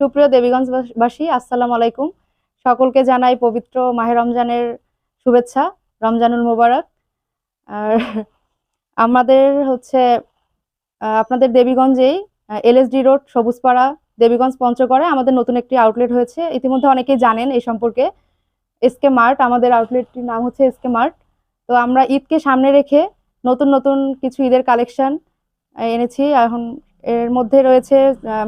সুপ্রিয় দেবীগঞ্জবাসী আসসালামু আলাইকুম। সকলকে জানাই পবিত্র মাহে রমজানের শুভেচ্ছা, রমজানুল মোবারক। আর আমাদের হচ্ছে আপনাদের দেবীগঞ্জেই এলএসডি রোড, সবুজপাড়া দেবীগঞ্জ পঞ্চগড়ে আমাদের নতুন একটি আউটলেট হয়েছে। ইতিমধ্যে অনেকেই জানেন এই সম্পর্কে। এসকে মার্ট, আমাদের আউটলেটটির নাম হচ্ছে এসকে মার্ট। তো আমরা ঈদকে সামনে রেখে নতুন নতুন কিছু ঈদের কালেকশন এনেছি। এখন এর মধ্যে রয়েছে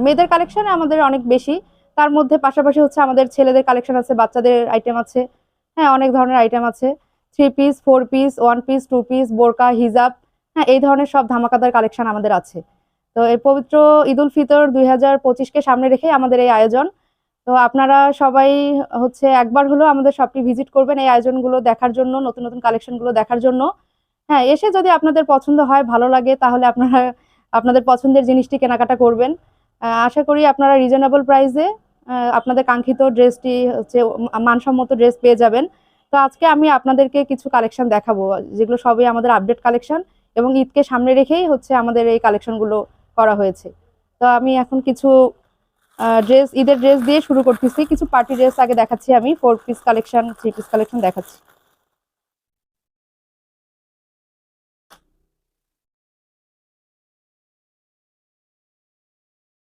মেয়েদের কালেকশন আমাদের অনেক বেশি। তার মধ্যে পাশাপাশি হচ্ছে আমাদের ছেলেদের কালেকশন আছে, বাচ্চাদের আইটেম আছে। হ্যাঁ অনেক ধরনের আইটেম আছে। Three piece four piece one piece two piece বোরকা, হিজাব হ্যাঁ এই ধরনের সব ধামাকাদার কালেকশন আমাদের আছে। তো এই পবিত্র ঈদ উল ফিতর দুই হাজার পঁচিশকে সামনে রেখে আমাদের এই আয়োজন। তো আপনারা সবাই হচ্ছে একবার হলেও আমাদের শপটি ভিজিট করবেন এই আয়োজনগুলো দেখার জন্য, নতুন নতুন কালেকশনগুলো দেখার জন্য। হ্যাঁ এসে যদি আপনাদের পছন্দ হয়, ভালো লাগে, তাহলে আপনারা আপনাদের পছন্দের জিনিসটি কেনাকাটা করবেন। আশা করি আপনারা রিজনেবল প্রাইসে আপনাদের কাঙ্ক্ষিত ড্রেসটি হচ্ছে মানসম্মত ড্রেস পেয়ে যাবেন। তো আজকে আমি আপনাদেরকে কিছু কালেকশন দেখাবো, যেগুলো সবই আমাদের আপডেট কালেকশন এবং ঈদকে সামনে রেখেই হচ্ছে আমাদের এই কালেকশনগুলো করা হয়েছে। তো আমি এখন কিছু ড্রেস ঈদের ড্রেস দিয়ে শুরু করতেছি। কিছু পার্টি ড্রেস আগে দেখাচ্ছি আমি four piece collection three piece collection দেখাচ্ছি।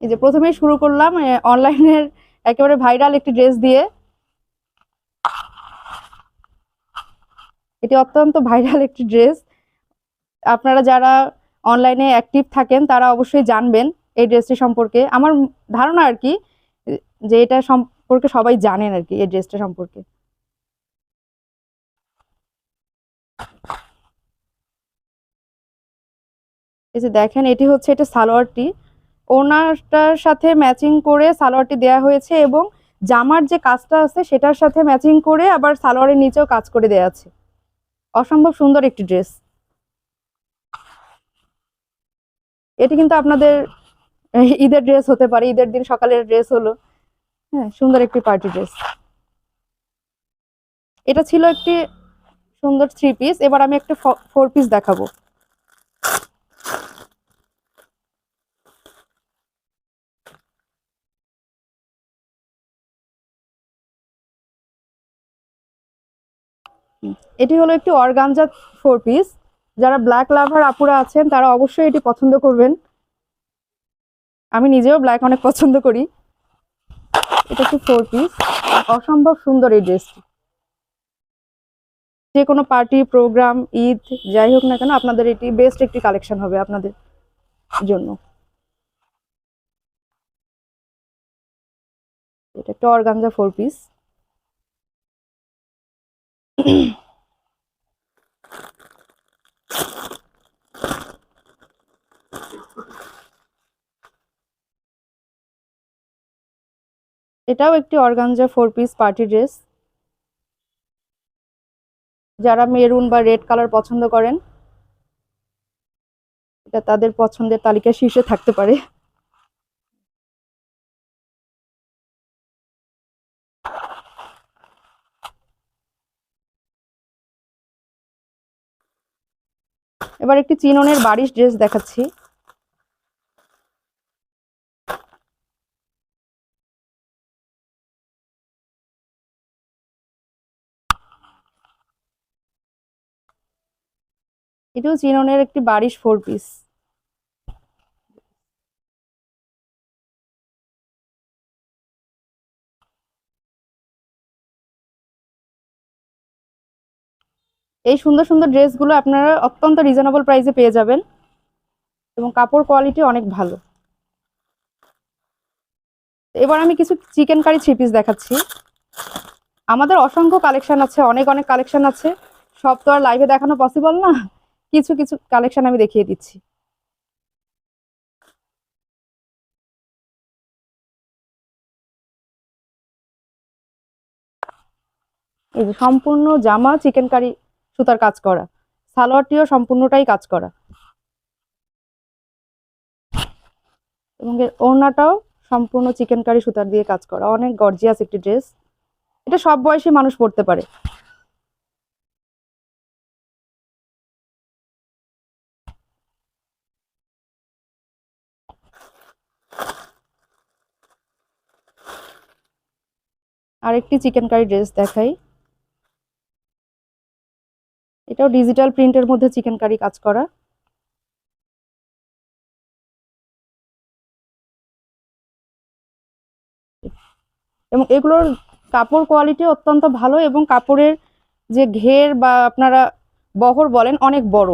এই যে প্রথমেই শুরু করলাম অনলাইনের একেবারে ভাইরাল একটি ড্রেস দিয়ে। এটি অত্যন্ত ভাইরাল একটি ড্রেস আপনারা যারা অনলাইনে অ্যাক্টিভ থাকেন, তারা অবশ্যই জানবেন এই ড্রেসটি সম্পর্কে। আমার ধারণা আর কি, যে এটা সম্পর্কে সবাই জানেন আর কি, এই ড্রেসটা সম্পর্কে। এই যে দেখেন, এটি হচ্ছে, এটা সালোয়ারটি। ওনারটার সাথে ম্যাচিং করে সালোয়ারটি দেয়া হয়েছে এবং জামার যে কাজটা আছে সেটার সাথে ম্যাচিং করে আবার সালোয়ারের নিচেও কাজ করে দেয়া আছে। অসম্ভব সুন্দর একটি ড্রেস এটি কিন্তু আপনাদের ঈদের ড্রেস হতে পারে, ঈদের দিন সকালের ড্রেস হলো। হ্যাঁ সুন্দর একটি পার্টি ড্রেস এটা ছিল একটি সুন্দর থ্রি পিস এবার আমি একটা ফোর পিস দেখাবো। এটি হলো একটি অর্গানজা ফোর পিস যারা ব্ল্যাক লাভার আপুরা আছেন, তারা অবশ্যই এটি পছন্দ করবেন। আমি নিজেও ব্ল্যাক অনেক পছন্দ করি। এটা একটি ফোর পিস অসম্ভব সুন্দর এই ড্রেসটি। যে কোনো পার্টি প্রোগ্রাম ঈদ, যাই হোক না কেন, আপনাদের এটি বেস্ট একটি কালেকশন হবে আপনাদের জন্য। এটা একটা অর্গানজা ফোর পিস এটাও একটি organza four piece party dress যারা মেরুন বা রেড কালার পছন্দ করেন, এটা তাদের পছন্দের তালিকায় শীর্ষে থাকতে পারে। এবার একটি চিননের বারিশ ড্রেস দেখাচ্ছি। এটাও চিননের একটি বারিশ ফোর পিস এই সুন্দর সুন্দর ড্রেসগুলো আপনারা অত্যন্ত রিজনেবল প্রাইসে পেয়ে যাবেন। এবং কাপড় কোয়ালিটি অনেক ভালো। এবার আমি কিছু চিকেন কারি থ্রি পিস দেখাচ্ছি। আমাদের অসংখ্য কালেকশন আছে, অনেক অনেক কালেকশন আছে। সব তো আর লাইভে দেখানো পসিবল না। কিছু কিছু কালেকশন আমি দেখিয়ে দিচ্ছি। এই যে সম্পূর্ণ জামা চিকেন কারি সুতার কাজ করা। সালোয়ারটিও সম্পূর্ণটাই কাজ করা। এবং ওড়নাটাও সম্পূর্ণ চিকেন কারি সুতার দিয়ে কাজ করা। অনেক গর্জিয়াস একটি ড্রেস এটা সব বয়সী মানুষ পরতে পারে। আরেকটি চিকেন কারি ড্রেস দেখাই। এটাও ডিজিটাল প্রিন্টের মধ্যে চিকেন কারি কাজ করা। এবং এগুলোর কাপড় কোয়ালিটি অত্যন্ত ভালো এবং কাপড়ের যে ঘের বা আপনারা বহর বলেন অনেক বড়।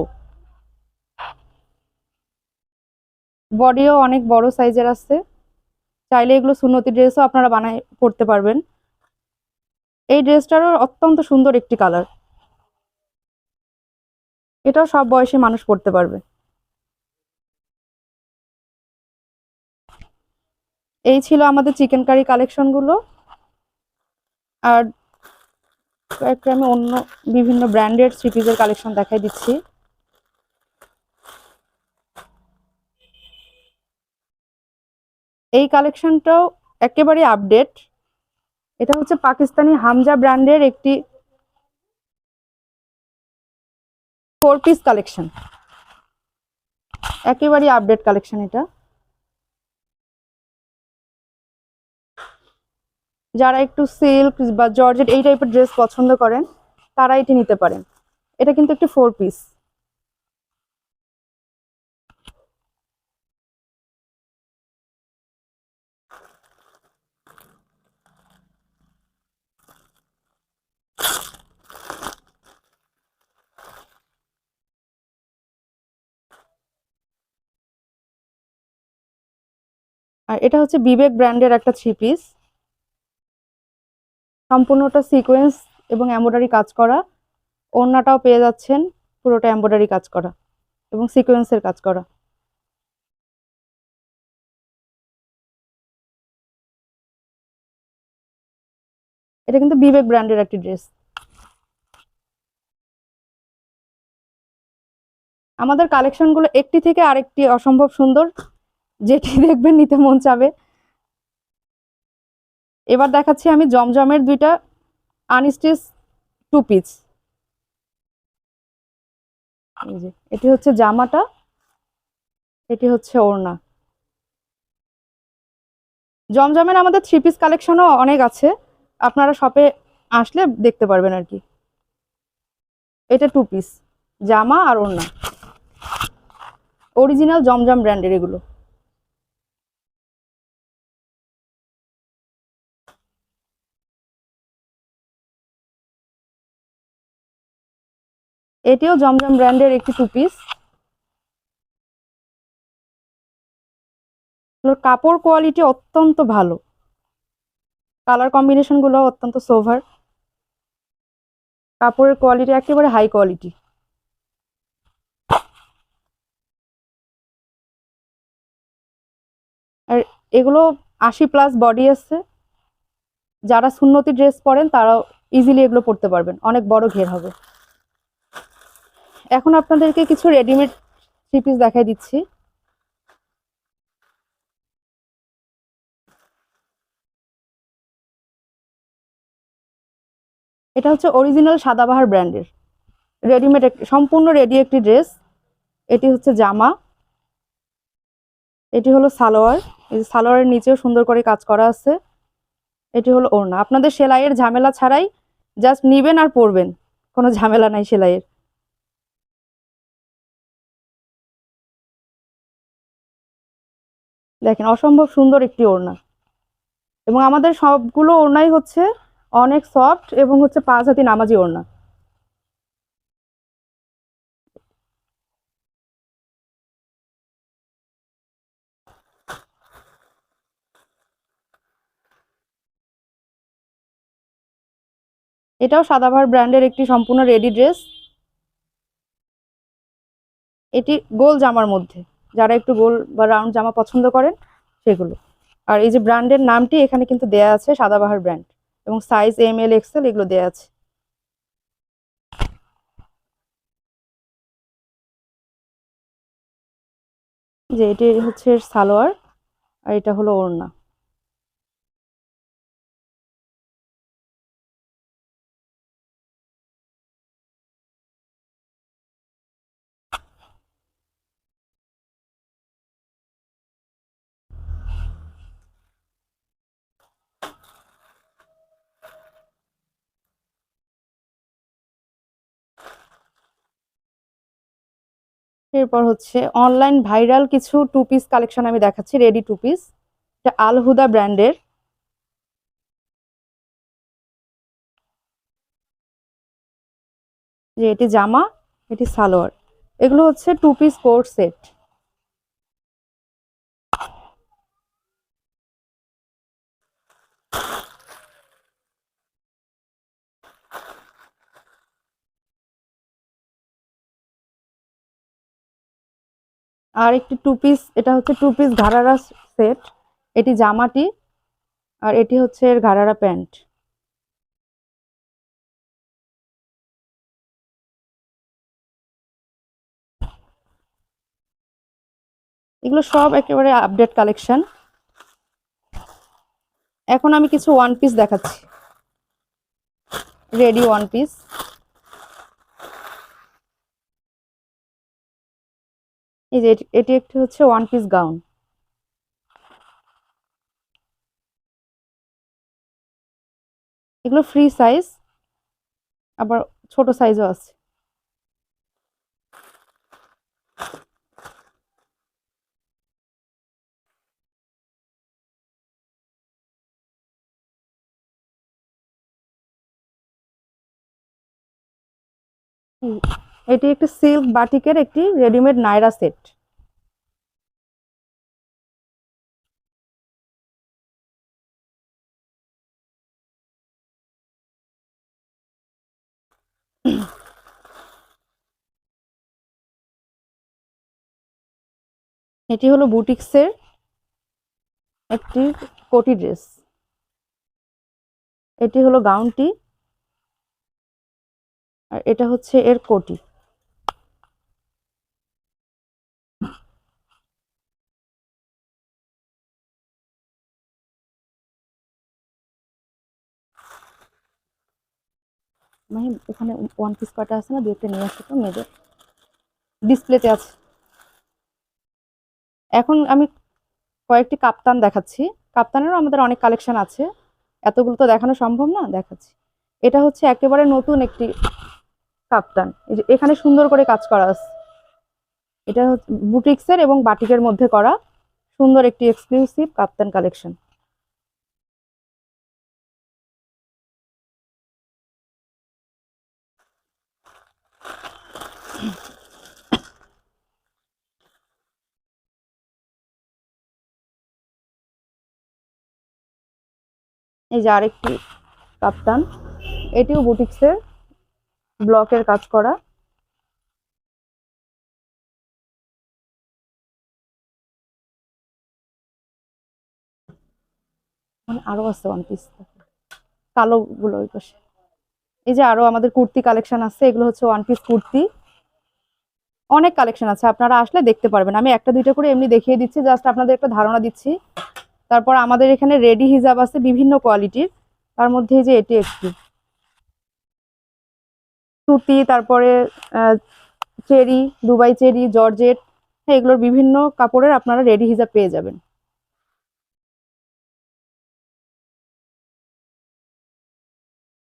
বডিও অনেক বড় সাইজের আছে। চাইলে এগুলো সুন্নতি ড্রেসও আপনারা বানায় পরতে পারবেন। এই ড্রেসটারও অত্যন্ত সুন্দর একটি কালার এটাও সব বয়সী মানুষ পরতে পারবে। এই ছিল আমাদের চিকেন কারি কালেকশনগুলো আর কয়েকটা আমি অন্য বিভিন্ন ব্র্যান্ডেড সিপিজের কালেকশন দেখাই দিচ্ছি। এই কালেকশনটাও একেবারে আপডেট এটা হচ্ছে পাকিস্তানি হামজা ব্র্যান্ডের একটি ফোর পিস কালেকশন একেবারে আপডেট কালেকশন এটা। যারা একটু সিল্ক বা জর্জেট এই টাইপের ড্রেস পছন্দ করেন, তারা এটি নিতে পারেন। এটা কিন্তু একটি ফোর পিস আর এটা হচ্ছে বিবেক ব্র্যান্ডের একটা থ্রি পিস সম্পূর্ণটা সিকোয়েন্স এবং এমব্রয়ডারি কাজ করা। ওড়নাটাও পেয়ে যাচ্ছেন, পুরোটা এমব্রয়ডারি কাজ করা এবং সিকোয়েন্সের কাজ করা। এটা কিন্তু বিবেক ব্র্যান্ডের একটি ড্রেস আমাদের কালেকশনগুলো একটি থেকে আরেকটি অসম্ভব সুন্দর। যেটি দেখবেন, নিতে মন চাবে। এবার দেখাচ্ছি আমি জমজমের দুইটা আনস্টিচ টু পিস। এটি হচ্ছে জামাটা, এটি হচ্ছে ওড়না। জমজমের আমাদের থ্রি পিস কালেকশনও অনেক আছে। আপনারা শপে আসলে দেখতে পারবেন আর কি। এটা টু পিস জামা আর ওড়না। অরিজিনাল জমজম ব্র্যান্ডের এগুলো। এটিও জমজম ব্র্যান্ডের একটি টু পিস কাপড় কোয়ালিটি অত্যন্ত ভালো। কালার কম্বিনেশনগুলো অত্যন্ত সোভার কাপড়ের কোয়ালিটি একেবারে হাই কোয়ালিটি আর এগুলো আশি প্লাস বডি আছে। যারা সুন্নতি ড্রেস পরেন, তারাও ইজিলি এগুলো পরতে পারবেন। অনেক বড় ঘের হবে। এখন আপনাদেরকে কিছু রেডিমেড থ্রি পিস দেখাই দিচ্ছি। এটা হচ্ছে অরিজিনাল সাদাবাহার ব্র্যান্ডের রেডিমেড সম্পূর্ণ রেডি একটি ড্রেস এটি হচ্ছে জামা। এটি হলো সালোয়ার। এই সালোয়ারের নিচেও সুন্দর করে কাজ করা আছে। এটি হলো ওড়না। আপনাদের সেলাইয়ের ঝামেলা ছাড়াই জাস্ট নিবেন আর পরবেন। কোনো ঝামেলা নাই সেলাইয়ের। দেখেন, অসম্ভব সুন্দর একটি ওড়না। এবং আমাদের সবগুলো ওড়নাই হচ্ছে অনেক সফট এবং হচ্ছে পাঁচ হাতি নামাজি ওড়না। এটাও সাদাভার ব্র্যান্ডের একটি সম্পূর্ণ রেডি ড্রেস। এটি গোল জামার মধ্যে। যারা একটু গোল বা রাউন্ড জামা পছন্দ করেন, সেগুলো। আর এই যে ব্র্যান্ডের নামটি এখানে কিন্তু দেয়া আছে সাদাবাহার ব্র্যান্ড এবং সাইজ এম এল এক্সেল এগুলো দেয়া আছে। যে এটি হচ্ছে সালোয়ার আর এটা হলো ওড়না। এরপর হচ্ছে অনলাইন ভাইরাল কিছু টু পিস কালেকশন আমি দেখাচ্ছি রেডি টু পিস আলহুদা ব্র্যান্ডের। যে এটি জামা, এটি সালোয়ার। এগুলো হচ্ছে টু পিস কোর্ট সেট আর একটি টু পিস এটা হচ্ছে টু পিস ঘাড়ারা সেট এটি জামাটি, আর এটি হচ্ছে এর ঘাড়ারা প্যান্ট। এগুলো সব একেবারে আপডেট কালেকশন এখন আমি কিছু ওয়ান পিস দেখাচ্ছি। রেডি ওয়ান পিস এই যে এটি- একটি হচ্ছে ওয়ান পিস গাউন এগুলো ফ্রি সাইজ আবার ছোট সাইজও আছে। হুম, এটি একটি সিল্ক বাটিকের একটি রেডিমেড নাইরা সেট এটি হলো বুটিক্সের একটি কোটি ড্রেস। এটি হলো গাউনটি আর এটা হচ্ছে এর কোটি। মানে ওখানে ওয়ান পিস কটা আছে না দু নিয়ে আসো তো মেয়েদের। ডিসপ্লেতে আছে। এখন আমি কয়েকটি কাপ্তান দেখাচ্ছি। কাপ্তানেরও আমাদের অনেক কালেকশন আছে। এতগুলো তো দেখানো সম্ভব না, দেখাচ্ছি। এটা হচ্ছে একেবারে নতুন একটি কাপ্তান। এখানে সুন্দর করে কাজ করা আছে। এটা হচ্ছে বুটিক্সের এবং বাটিকের মধ্যে করা সুন্দর একটি এক্সক্লুসিভ কাপ্তান কালেকশন এই যে আরেকটি কাপ্তান, এটিও বুটিক্সের ব্লকের কাজ করা। মানে আরও আছে ওয়ান পিস কালো গুলো ওই পাশে। এই যে আরও আমাদের কুর্তি কালেকশন আছে, এগুলো হচ্ছে ওয়ান পিস কুর্তি। অনেক কালেকশন আছে, আপনারা আসলে দেখতে পারবেন। আমি একটা দুইটা করে এমনি দেখিয়ে দিচ্ছি, জাস্ট আপনাদের একটা ধারণা দিচ্ছি। তারপর আমাদের এখানে রেডি হিজাব আছে বিভিন্ন কোয়ালিটির তার মধ্যে যে এটি একটি। সুতি, তারপরে চেরি, দুবাই চেরি, জর্জেট হ্যাঁ এগুলোর বিভিন্ন কাপড়ের আপনারা রেডি হিজাব পেয়ে যাবেন।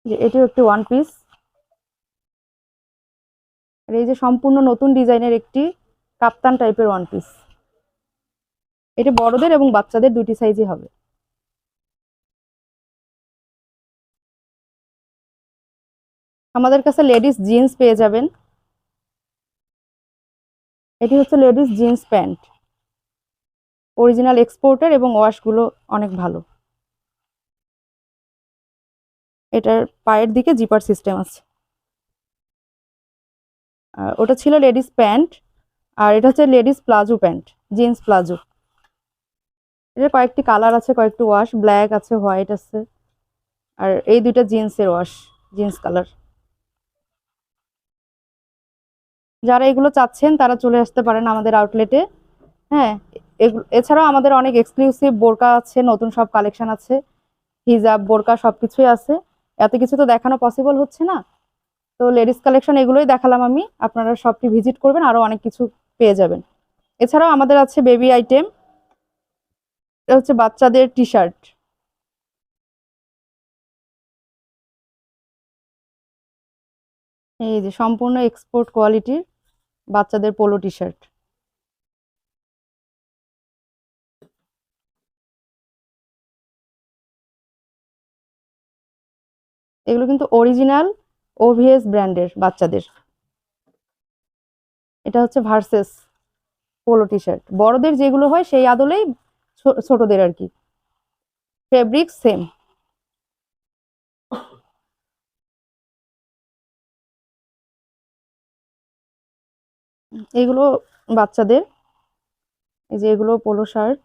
এটিও একটি ওয়ান পিস আর এই যে সম্পূর্ণ নতুন ডিজাইনের একটি কাপ্তান টাইপের ওয়ান পিস এটা বড়দের এবং বাচ্চাদের দুটি সাইজই হবে। আমাদের কাছে লেডিস জিন্স পেয়ে যাবেন। এটি হচ্ছে লেডিস জিন্স প্যান্ট অরিজিনাল এক্সপোর্টের এবং ওয়াশগুলো অনেক ভালো। এটার পায়ের দিকে জিপার সিস্টেম আছে। ওটা ছিল লেডিস প্যান্ট আর এটা হচ্ছে ladies palazzo pant jeans palazzo. এটার কয়েকটি কালার আছে, কয়েকটি ওয়াশ ব্ল্যাক আছে হোয়াইট আছে। আর এই দুইটা জিন্সের ওয়াশ জিন্স কালার যারা এগুলো চাচ্ছেন, তারা চলে আসতে পারেন আমাদের আউটলেটে হ্যাঁ এছাড়াও আমাদের অনেক এক্সক্লুসিভ বোরকা আছে, নতুন সব কালেকশন আছে। হিজাব, বোরকা, সবকিছুই আছে। এত কিছু তো দেখানো পসিবল হচ্ছে না। তো লেডিস কালেকশন এগুলোই দেখালাম আমি। আপনারা সবটি ভিজিট করবেন, আরও অনেক কিছু পেয়ে যাবেন। এছাড়াও আমাদের আছে বেবি আইটেম এটা হচ্ছে বাচ্চাদের টি শার্ট এই যে সম্পূর্ণ এক্সপোর্ট কোয়ালিটির বাচ্চাদের পোলো টি শার্ট এগুলো কিন্তু অরিজিনাল ওভিএস ব্র্যান্ডের বাচ্চাদের। এটা হচ্ছে ভার্সেস পোলো টি শার্ট বড়দের যেগুলো হয় সেই আদলেই ছোটদের আর কি। ফেব্রিক সেম এগুলো বাচ্চাদের। এই যে এগুলো পোলো শার্ট।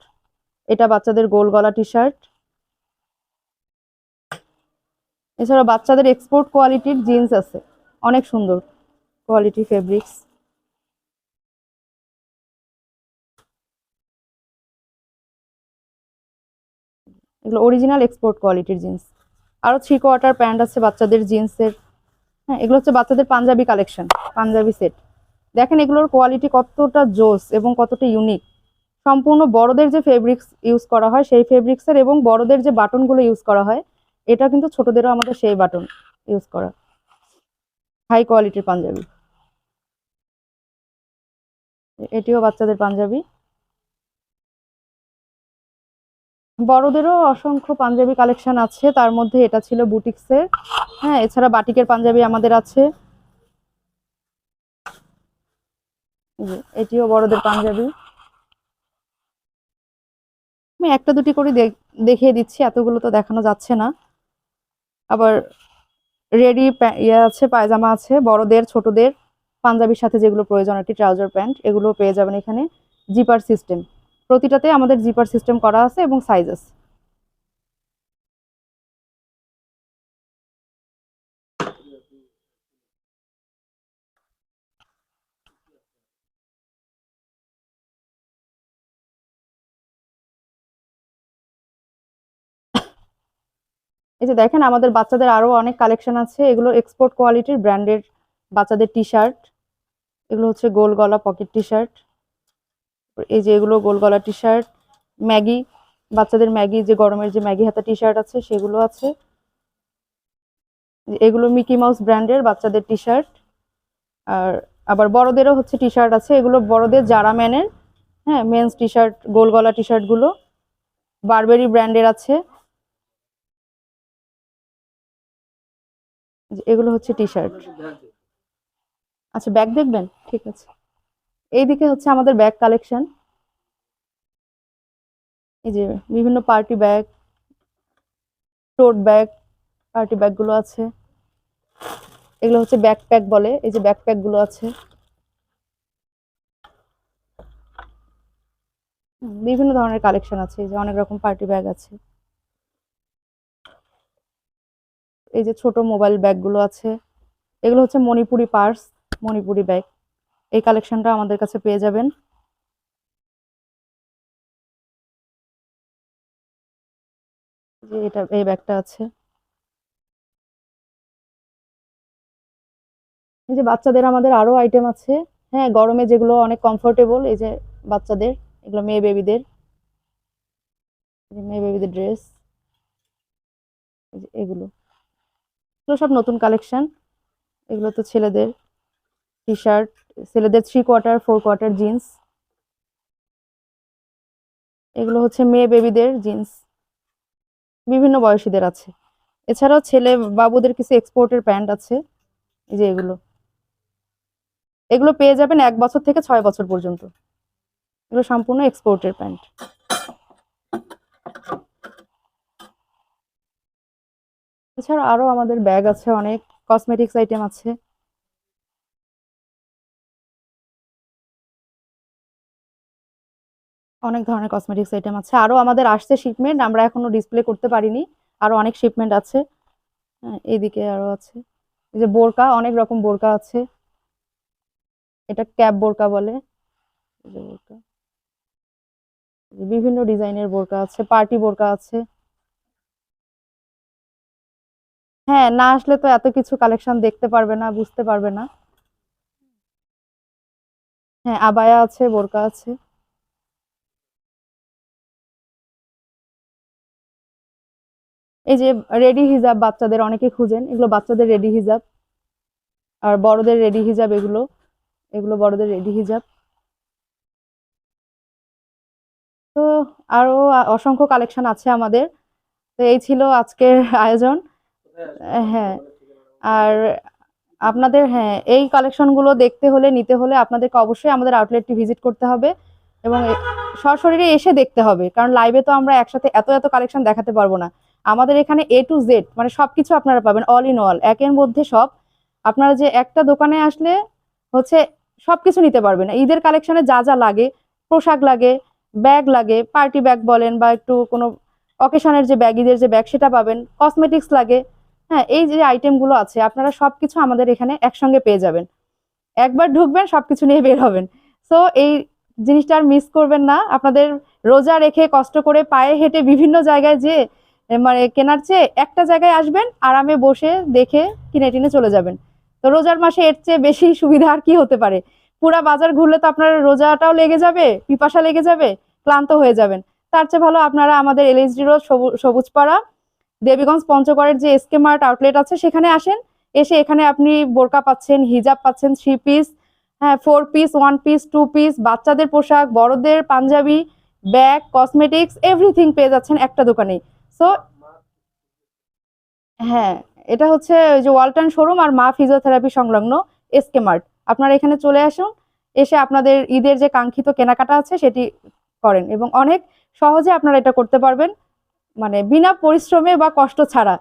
এটা বাচ্চাদের গোল গলা টি শার্ট এছাড়া বাচ্চাদের এক্সপোর্ট কোয়ালিটির জিন্স আছে। অনেক সুন্দর। কোয়ালিটি ফেব্রিক্স এগুলো অরিজিনাল এক্সপোর্ট কোয়ালিটির জিন্স আরও থ্রি কোয়ার্টার প্যান্ট আছে বাচ্চাদের জিন্সের হ্যাঁ এগুলো হচ্ছে বাচ্চাদের পাঞ্জাবি কালেকশন পাঞ্জাবি সেট দেখেন এগুলোর কোয়ালিটি কতটা জোস এবং কতটা ইউনিক সম্পূর্ণ বড়দের যে ফেব্রিক্স ইউজ করা হয়, সেই ফেব্রিক্সের এবং বড়দের যে বাটনগুলো ইউজ করা হয়, এটা কিন্তু ছোটদেরও আমাদের সেই বাটন ইউজ করা। হাই কোয়ালিটির পাঞ্জাবি। এটিও বাচ্চাদের পাঞ্জাবি। বড়দেরও অসংখ্য পাঞ্জাবি কালেকশন আছে, তার মধ্যে এটা ছিল বুটিক্সের। হ্যাঁ এছাড়া বাটিকের পাঞ্জাবি আমাদের আছে। এটিও বড়দের পাঞ্জাবি। আমি একটা দুটি করে দেখ- দেখিয়ে দিচ্ছি, এতগুলো তো দেখানো যাচ্ছে না। আবার রেডি ইয়ে আছে, পায়জামা আছে, বড়দের, ছোটদের, পাঞ্জাবির সাথে যেগুলো প্রয়োজন কি ট্রাউজার প্যান্ট এগুলো পেয়ে যাবেন এখানে। Zipper system. প্রতিটাতে আমাদের জিপার সিস্টেম করা আছে এবং সাইজ আছে এই যে দেখেন, আমাদের বাচ্চাদের আরও অনেক কালেকশন আছে। এগুলো এক্সপোর্ট কোয়ালিটির ব্র্যান্ডের বাচ্চাদের টি শার্ট এগুলো হচ্ছে গোল গলা পকেট টি শার্ট এই যে এগুলো গোল গলা টি শার্ট ম্যাগি বাচ্চাদের ম্যাগি যে গরমের যে ম্যাগি হাতা টি শার্ট আছে, সেগুলো আছে। এগুলো মিকি মাউস ব্র্যান্ডের বাচ্চাদের টি শার্ট আর আবার বড়দেরও হচ্ছে টি শার্ট আছে। এগুলো বড়দের জারা ম্যানের হ্যাঁ মেন্স টি শার্ট গোল গলা টি শার্টগুলো বারবেরি ব্র্যান্ডের আছে। এগুলো হচ্ছে টি শার্ট আচ্ছা ব্যাগ দেখবেন? ঠিক আছে। এইদিকে হচ্ছে আমাদের ব্যাগ কালেকশন এই যে বিভিন্ন party bag tote bag party ব্যাগগুলো আছে। এগুলো হচ্ছে ব্যাকপ্যাক বলে, এই যে ব্যাকপ্যাকগুলো আছে। বিভিন্ন ধরনের কালেকশন আছে, এই যে অনেক রকম পার্টি ব্যাগ আছে। এই যে ছোট মোবাইল ব্যাগগুলো আছে। এগুলো হচ্ছে মণিপুরি পার্স মণিপুরি ব্যাগ এই কালেকশনটা আমাদের কাছে পেয়ে যাবেন। যে এটা, এই ব্যাগটা আছে। এই যে বাচ্চাদের আমাদের আরও আইটেম আছে। হ্যাঁ গরমে যেগুলো অনেক কমফোর্টেবল এই যে বাচ্চাদের, এগুলো মেয়ে বেবিদের মেয়ে বেবিদের ড্রেস এগুলো। এগুলো সব নতুন কালেকশন এগুলো তো ছেলেদের। টি শার্ট ছেলেদের three quarter four quarter jeans এগুলো হচ্ছে মেয়ে বেবিদের জিন্স বিভিন্ন বয়সীদের আছে। এছাড়াও ছেলে বাবুদের কিছু এক্সপোর্টের প্যান্ট আছে। এই যে এগুলো। এগুলো পেয়ে যাবেন এক বছর থেকে ছয় বছর পর্যন্ত। এগুলো সম্পূর্ণ এক্সপোর্টের প্যান্ট এছাড়া আরও আমাদের ব্যাগ আছে, অনেক কসমেটিক্স আইটেম আছে। অনেক ধরনের কসমেটিক্স আইটেম আছে। আরও আমাদের আসছে শিপমেন্ট আমরা এখনও ডিসপ্লে করতে পারিনি। আরও অনেক শিপমেন্ট আছে। হ্যাঁ, এইদিকে আরও আছে। এই যে বোরকা অনেক রকম বোরকা আছে। এটা ক্যাপ বোরকা বলে। বোরকা। বিভিন্ন ডিজাইনের বোরকা আছে পার্টি বোরকা আছে। হ্যাঁ না আসলে তো এত কিছু কালেকশন দেখতে পারবে না বুঝতে পারবে না। হ্যাঁ আবায়া আছে বোরকা আছে। এই যে রেডি হিজাব বাচ্চাদের অনেকে খুঁজেন এগুলো বাচ্চাদের রেডি হিজাব আর বড়দের রেডি হিজাব এগুলো এগুলো বড়দের রেডি হিজাব তো আরও অসংখ্য কালেকশন আছে আমাদের। তো এই ছিল আজকের আয়োজন। হ্যাঁ আর আপনাদের হ্যাঁ এই কালেকশনগুলো দেখতে হলে নিতে হলে আপনাদেরকে অবশ্যই আমাদের আউটলেটটি ভিজিট করতে হবে এবং সশরীরে এসে দেখতে হবে। কারণ লাইভে তো আমরা একসাথে এত এত কালেকশন দেখাতে পারব না। আমাদের এখানে এ টু জেড মানে সবকিছু আপনারা পাবেন অল ইন অল একের মধ্যে সব। আপনারা যে একটা দোকানে আসলে হচ্ছে সবকিছু নিতে পারবেন। ঈদের কালেকশনে যা যা লাগে, পোশাক লাগে ব্যাগ লাগে পার্টি ব্যাগ বলেন বা একটু কোনো অকেশনের যে ব্যাগ ঈদের যে ব্যাগ সেটা পাবেন। কসমেটিক্স লাগে হ্যাঁ এই যে আইটেমগুলো আছে, আপনারা সবকিছু আমাদের এখানে একসঙ্গে পেয়ে যাবেন। একবার ঢুকবেন, সবকিছু নিয়ে বের হবেন। সো এই জিনিসটা আর মিস করবেন না। আপনাদের রোজা রেখে কষ্ট করে পায়ে হেঁটে বিভিন্ন জায়গায় যে মানে কেনার চেয়ে একটা জায়গায় আসবেন, আরামে বসে দেখে কিনে টিনে চলে যাবেন। তো রোজার মাসে এর চেয়ে বেশি সুবিধা আর কি হতে পারে? পুরা বাজার ঘুরলে তো আপনার রোজাটাও লেগে যাবে, পিপাসা লেগে যাবে, ক্লান্ত হয়ে যাবেন। তার চেয়ে ভালো আপনারা আমাদের এলএসডি রোড সবুজপাড়া, দেবীগঞ্জ পঞ্চগড়ের যে এসকে মার্ট আউটলেট আছে, সেখানে আসেন। এসে এখানে আপনি বোরকা পাচ্ছেন, হিজাব পাচ্ছেন থ্রি পিস হ্যাঁ four piece one piece two piece বাচ্চাদের পোশাক, বড়দের পাঞ্জাবি, ব্যাগ কসমেটিক্স এভরিথিং পেয়ে যাচ্ছেন একটা দোকানেই। সো হ্যাঁ এটা হচ্ছে যে ওয়ালটন শোরুম আর মা ফিজিওথেরাপি সংলগ্ন এসকে মার্ট। আপনারা এখানে চলে আসুন এসে আপনাদের ঈদের যে কাঙ্ক্ষিত কেনাকাটা আছে সেটি করেন এবং অনেক সহজে আপনারা এটা করতে পারবেন মানে বিনা পরিশ্রমে বা কষ্ট ছাড়া।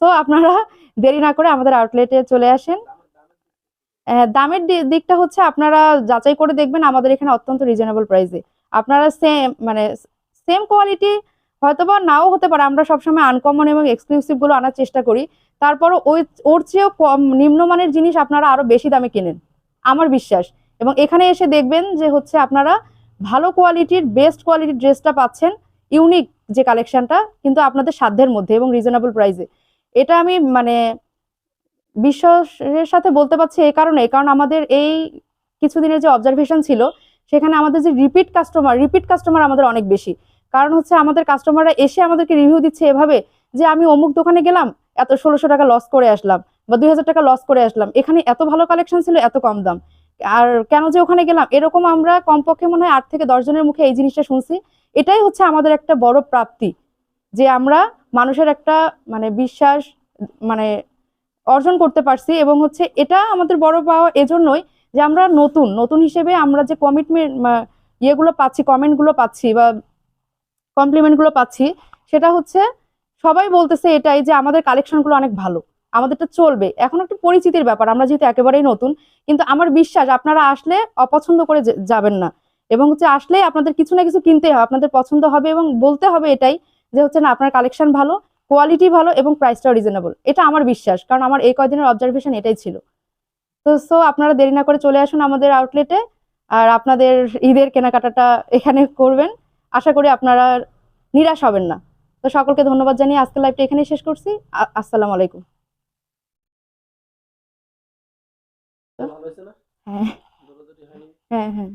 সো আপনারা দেরি না করে আমাদের আউটলেটে চলে আসেন। আহ, দামের দিকটা হচ্ছে আপনারা যাচাই করে দেখবেন আমাদের এখানে অত্যন্ত রিজনেবল প্রাইসে আপনারা সেম মানে সেম কোয়ালিটি হয়তোবা নাও হতে পারে, আমরা সবসময় আনকমন এবং এক্সক্লুসিভগুলো আনার চেষ্টা করি। তারপরও ওই, ওর চেয়েও কম নিম্নমানের জিনিস আপনারা আরও বেশি দামে কেনেন, আমার বিশ্বাস। এবং এখানে এসে দেখবেন যে হচ্ছে আপনারা ভালো কোয়ালিটির বেস্ট কোয়ালিটির ড্রেসটা পাচ্ছেন ইউনিক যে কালেকশনটা কিন্তু আপনাদের সাধ্যের মধ্যে এবং রিজনেবল প্রাইসে এটা আমি মানে বিশ্বাসের সাথে বলতে পারছি এই কারণে, কারণ আমাদের এই কিছুদিনের যে অবজারভেশন ছিল, সেখানে আমাদের যে রিপিট কাস্টমার রিপিট কাস্টমার আমাদের অনেক বেশি। কারণ হচ্ছে আমাদের কাস্টমাররা এসে আমাদেরকে রিভিউ দিচ্ছে এভাবে যে আমি অমুক দোকানে গেলাম, এত ষোলোশো টাকা লস করে আসলাম বা দুই হাজার টাকা লস করে আসলাম। এখানে এত ভালো কালেকশন ছিল, এত কম দাম। আর কেন যে ওখানে গেলাম? এরকম আমরা কমপক্ষে মনে হয় আট থেকে জনের মুখে এই জিনিসটা শুনছি। এটাই হচ্ছে আমাদের একটা বড় প্রাপ্তি যে আমরা মানুষের একটা মানে বিশ্বাস মানে অর্জন করতে পারছি এবং হচ্ছে এটা আমাদের বড় পাওয়া এজন্যই যে আমরা নতুন নতুন হিসেবে আমরা যে কমিটমেন্ট ইয়েগুলো পাচ্ছি কমেন্টগুলো পাচ্ছি বা কমপ্লিমেন্টগুলো পাচ্ছি, সেটা হচ্ছে সবাই বলতেছে এটাই যে আমাদের কালেকশনগুলো অনেক ভালো, আমাদেরটা চলবে। এখন একটা পরিচিতির ব্যাপার, আমরা যেহেতু একেবারেই নতুন, কিন্তু আমার বিশ্বাস আপনারা আসলে অপছন্দ করে যাবেন না। এবং হচ্ছে আসলে আপনাদের কিছু না কিছু কিনতে হবে, আপনাদের পছন্দ হবে এবং বলতে হবে এটাই যে হচ্ছে না, আপনার কালেকশন ভালো কোয়ালিটি ভালো এবং প্রাইসটাও রিজনেবল এটা আমার বিশ্বাস, কারণ আমার এই কয়দিনের অবজারভেশন এটাই ছিল। তো সো আপনারা দেরি না করে চলে আসুন আমাদের আউটলেটে আর আপনাদের ঈদের কেনাকাটাটা এখানে করবেন। আশা করি আপনারা নিরাশ হবেন না। তো সকলকে ধন্যবাদ জানিয়ে আজকের লাইভটা এখানেই শেষ করছি। আসসালাম আলাইকুম। না? হ্যাঁ। হ্যাঁ হ্যাঁ।